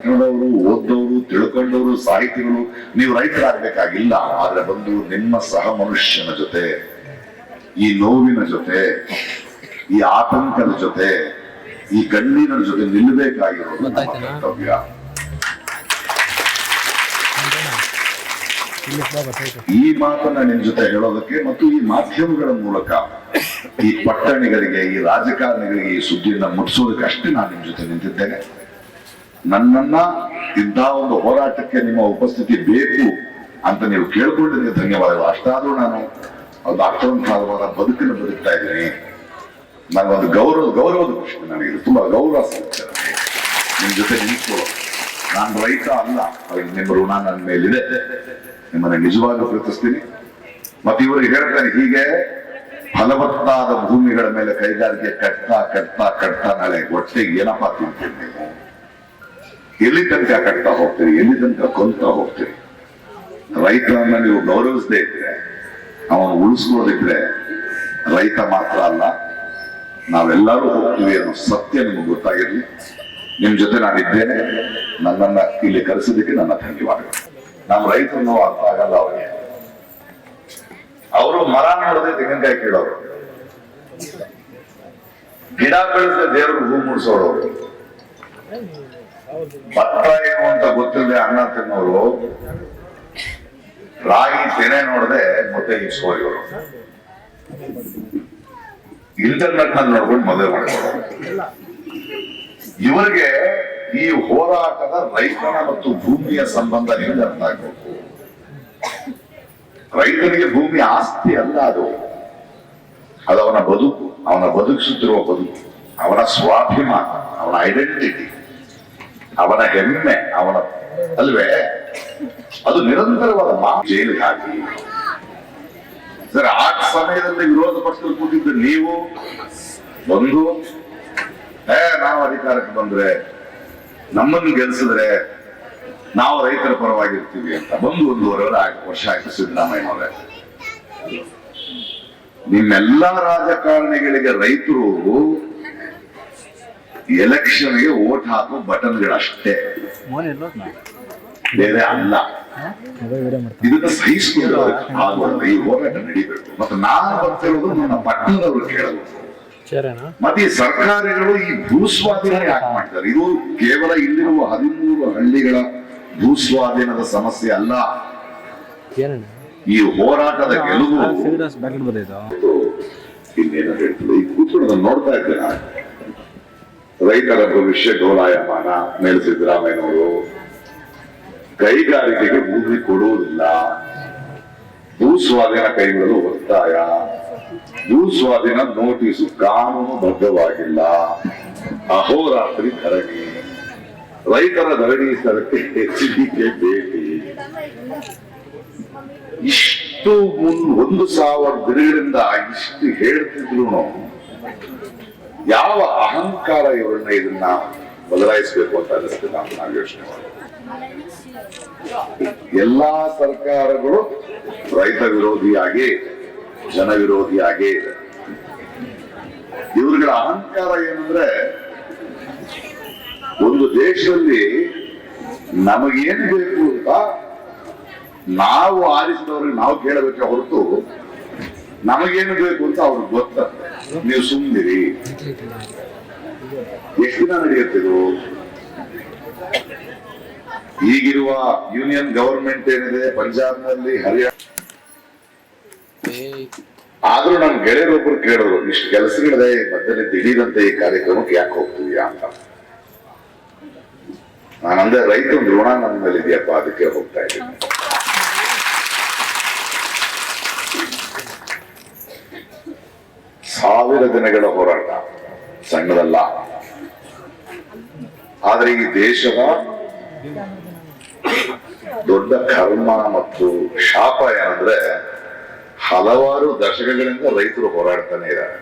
ತಿಳಿದವರು ಓದ್ದವರು ತಿಳ್ಕೊಂಡವರು ಸಾಹಿತಿಗಳು ನೀವು ರೈತರಾಗಬೇಕಾಗಿಲ್ಲ ಆದ್ರೆ ಬಂದು ನಿಮ್ಮ ಸಹ ಮನುಷ್ಯನ ಜೊತೆ ಈ ನೋವಿನ ಜೊತೆ ಈ ಆತಂಕದ ಜೊತೆ ಈ ಕಣ್ಣೀರಿನ ಜೊತೆ ನಿಲ್ಲಬೇಕಾಗಿರೋದು ಕರ್ತವ್ಯ. ಈ ಮಾತನ್ನ ನಿಮ್ ಜೊತೆ ಹೇಳೋದಕ್ಕೆ ಮತ್ತು ಈ ಮಾಧ್ಯಮಗಳ ಮೂಲಕ ಈ ಪಟ್ಟಣಿಗರಿಗೆ ಈ ರಾಜಕಾರಣಿಗಳಿಗೆ ಈ ಸುದ್ದಿಯನ್ನ ಮುಟ್ಟಿಸೋದಕ್ಕೆ ಅಷ್ಟೇ ನಾನು ನಿಮ್ ಜೊತೆ ನಿಂತಿದ್ದೇನೆ. ನನ್ನನ್ನ ಇಂಥ ಒಂದು ಹೋರಾಟಕ್ಕೆ ನಿಮ್ಮ ಉಪಸ್ಥಿತಿ ಬೇಕು ಅಂತ ನೀವು ಕೇಳ್ಕೊಂಡಿದ್ದೆ ಧನ್ಯವಾದಗಳು. ಅಷ್ಟಾದ್ರೂ ನಾನು ಒಂದು ಕಾಲವಾದ ಬದುಕಿನ ಬದುಕ್ತಾ ಇದ್ದೀನಿ. ನನಗೊಂದು ಗೌರವ, ಗೌರವದ ಪ್ರಶ್ನೆ ನನಗೆ ತುಂಬಾ ಗೌರವ ಸಿಗುತ್ತೆ. ನಿಮ್ ಜೊತೆ ನಿಂತ್ಕೊಳ್ಳೋ ನಾನು ರೈತ ಅಲ್ಲ. ನಿಮ್ಮ ಋಣ ನನ್ನ ಮೇಲಿದೆ. ನಿಮ್ಮನ್ನ ನಿಜವಾಗ್ಲೂ ಪ್ರೀತಿಸ್ತೀನಿ. ಮತ್ತೆ ಇವರಿಗೆ ಹೇಳ್ತಾರೆ ಹೀಗೆ ಫಲವತ್ತಾದ ಭೂಮಿಗಳ ಮೇಲೆ ಕೈಗಾರಿಕೆ ಕಟ್ತಾ ಕಟ್ತಾ ಕಟ್ತಾ ನಾಳೆ ಹೊಟ್ಟೆಗೆ ಏನಪ್ಪಾ ತಿಂತೀನಿ ನೀವು? ಎಲ್ಲಿ ತನಕ ಕಟ್ತಾ ಹೋಗ್ತೀರಿ? ಎಲ್ಲಿ ತನಕ ಕೊಲ್ತಾ ಹೋಗ್ತೀರಿ? ರೈತರನ್ನ ನೀವು ಗೌರವಿಸದೇ ಇದ್ರೆ, ಅವನು ಉಳಿಸ್ಕೊಳ್ಳೋದಿದ್ರೆ ರೈತ ಮಾತ್ರ ಅಲ್ಲ. ನಾವೆಲ್ಲರೂ ಹೋಗ್ತೀವಿ ಅನ್ನೋ ಸತ್ಯ ನಿಮಗೆ ಗೊತ್ತಾಗಿರ್ಲಿ. ನಿಮ್ ಜೊತೆ ನಾನಿದ್ದೇನೆ ನನ್ನನ್ನ ಇಲ್ಲಿ ಕರೆಸೋದಕ್ಕೆ ನನ್ನ ಧನ್ಯವಾದಗಳು. ನಮ್ಮ ರೈತರು ಅರ್ಥ ಆಗಲ್ಲ ಅವರಿಗೆ. ಅವರು ಮರ ನೋಡದೆ ತೆಂಗಿನಕಾಯಿ ಕೇಳೋರು. ಗಿಡ ಬೆಳೆಸದೆ ದೇವರು ಹೂ ಮುಡಿಸೋರು. ಭತ್ತ ಏನು ಅಂತ ಗೊತ್ತಿಲ್ಲದೆ ಅಣ್ಣ ತಿನ್ನೋರು ರಾಗಿ ತೆನೆ ನೋಡದೆ ಮುದ್ದೆ ಇಸ್ಕೋ ಇವರು. ಇಂಟರ್ನೆಟ್ನಲ್ಲಿ ನೋಡ್ಕೊಂಡು ಮದುವೆ ಮಾಡಿದ್ರು. ಇವರಿಗೆ ಈ ಹೋರಾಟದ ರೈತನ ಮತ್ತು ಭೂಮಿಯ ಸಂಬಂಧ ನಿಮಗೆ ಅರ್ಥ ಆಗ್ಬೇಕು. ರೈತನಿಗೆ ಭೂಮಿ ಆಸ್ತಿ ಅಲ್ಲ ಅದು. ಅದು ಅವನ ಬದುಕು, ಅವನ ಬದುಕಿಸುತ್ತಿರುವ ಬದುಕು, ಅವನ ಸ್ವಾಭಿಮಾನ, ಅವನ ಐಡೆಂಟಿಟಿ ಅವನ ಹೆಮ್ಮೆ, ಅವನ ಅಲ್ವೇ? ಅದು ನಿರಂತರವಾದ ಮಾ ಜೈಲಿಗೆ ಹಾಕಿ ಸರ್, ಆ ಸಮಯದಲ್ಲಿ ವಿರೋಧ ಪಕ್ಷದಲ್ಲಿ ಕೂತಿದ್ದ ನೀವು, ಬಂದು, ಏ, ನಾವು ಅಧಿಕಾರಕ್ಕೆ ಬಂದ್ರೆ ನಮ್ಮನ್ನು ಗೆಲ್ಸಿದ್ರೆ ನಾವು ರೈತರ ಪರವಾಗಿರ್ತೀವಿ ಅಂತ. ಬಂದು ಒಂದೂವರೆ ವರ್ಷ ಆಯ್ತು ಸಿದ್ದರಾಮಯ್ಯನವರೇ ನಿಮ್ಮೆಲ್ಲ ರಾಜಕಾರಣಿಗಳಿಗೆ ರೈತರು ಎಲೆಕ್ಷನ್ಗೆ ಓಟ್ ಹಾಕೋ ಬಟನ್ಗಳಷ್ಟೇ. ಬೇರೆ ಅಲ್ಲ. ಇದನ್ನ ಸಹಿಸಿಕೊಂಡು ಈ ಹೋರಾಟ ನಡೀಬೇಕು. ಮತ್ತೆ ನಾನು ಬರ್ತಿರೋದು ನನ್ನ ಪಟ್ಟಣದವರು ಕೇಳಲು ಚೇರೇನಾ? ಮತ್ತೆ ಈ ಸರ್ಕಾರಗಳು ಈ ಭೂಸ್ವಾಧೀನ ಯಾಕೆ ಮಾಡ್ತಾರೆ? ಇದು ಕೇವಲ ಇಲ್ಲಿರುವ ಹದಿಮೂರು ಹಳ್ಳಿಗಳ ಭೂಸ್ವಾಧೀನದ ಸಮಸ್ಯೆ ಅಲ್ಲ. ಈ ಹೋರಾಟದ ಗೆಲುವು. ಇನ್ನೇನು ಹೇಳ್ತದೆ ಈ ಕೂತ್ಕೊಳ್ಳೋದನ್ನ ನೋಡ್ತಾ ಇದ್ದೇನೆ ರೈತರ ಭವಿಷ್ಯ ಡೋಲಾಯಮಾನ ಮೇಲೆ ಸಿದ್ದರಾಮಯ್ಯನವರು ಕೈಗಾರಿಕೆಗೆ ಭೂಮಿ ಕೊಡುವುದಿಲ್ಲ. ಭೂ ಸ್ವಾಧೀನ ಕೈಗೊಳ್ಳಲು ಒತ್ತಾಯ. ಭೂ ಸ್ವಾಧೀನ ನೋಟಿಸು ಕಾನೂನು ಬದ್ಧವಾಗಿಲ್ಲ. ಅಹೋರಾತ್ರಿ ಧರಣಿ. ರೈತರ ಧರಣಿ ಸ್ಥಳಕ್ಕೆ ಎಚ್ಡಿಕೆ ಭೇಟಿ. ಇಷ್ಟು ಒಂದು ಸಾವಿರ ದಿನಗಳಿಂದ ಇಷ್ಟು ಹೇಳ್ತಿದ್ರು ಯಾವ ಅಹಂಕಾರ ಇವರನ್ನ ಇದನ್ನ ಬದಲಾಯಿಸಬೇಕು ಅಂತ ಅನಿಸ್ತದೆ ನಾವು ನಾವು ಯೋಚನೆ ಎಲ್ಲಾ ಸರ್ಕಾರಗಳು ರೈತ ವಿರೋಧಿಯಾಗಿ, ಜನ ವಿರೋಧಿಯಾಗೇ ಇದೆ. ಇವ್ರಗಳ ಅಹಂಕಾರ ಏನಂದ್ರೆ ಒಂದು ದೇಶದಲ್ಲಿ ನಮಗೇನ್ ಬೇಕು ಅಂತ ನಾವು ಆರಿಸಿದವ್ರಿಗೆ ನಾವು ಕೇಳಬೇಕೆ ಹೊರತು ನಮಗೇನು ಬೇಕು ಅಂತ ಅವ್ರಿಗೆ ಗೊತ್ತಂತೆ. ನೀವು ಸುಮ್ಮನಿರಿ ಎಷ್ಟು ದಿನ ನಡೆಯುತ್ತಿರು ಈಗಿರುವ ಯೂನಿಯನ್ ಗವರ್ಮೆಂಟ್ ಏನಿದೆ? ಪಂಜಾಬ್ನಲ್ಲಿ, ಹರಿಯಾಣ ಆದ್ರೂ ನಮ್ ಗೆಳೆಯರೊಬ್ರು ಕೇಳಿದ್ರು, ಇಷ್ಟು ಕೆಲಸಗಳಿದೆ ಮಧ್ಯದಲ್ಲಿ ದಿಢೀರಂತೆ ಈ ಕಾರ್ಯಕ್ರಮಕ್ಕೆ ಯಾಕೆ ಹೋಗ್ತೀವಿ ಅಂತ. ನಾನಂದ್ರೆ ರೈತ ಋಣ ನಮ್ಮಲ್ಲಿ ಮೇಲೆ ಇದೆಯಪ್ಪ ಅದಕ್ಕೆ ಹೋಗ್ತಾ ಇದ್ದೀನಿ. ಸಾವಿರ ದಿನಗಳ ಹೋರಾಟ. ಸಣ್ಣದಲ್ಲ ಆದ್ರೆ ಈ ದೇಶದ ದೊಡ್ಡ ಕರ್ಮ ಮತ್ತು ಶಾಪ ಏನಂದ್ರೆ ಹಲವಾರು ದಶಕಗಳಿಂದ ರೈತರು ಹೋರಾಡ್ತಾನೆ ಇದ್ದಾರೆ.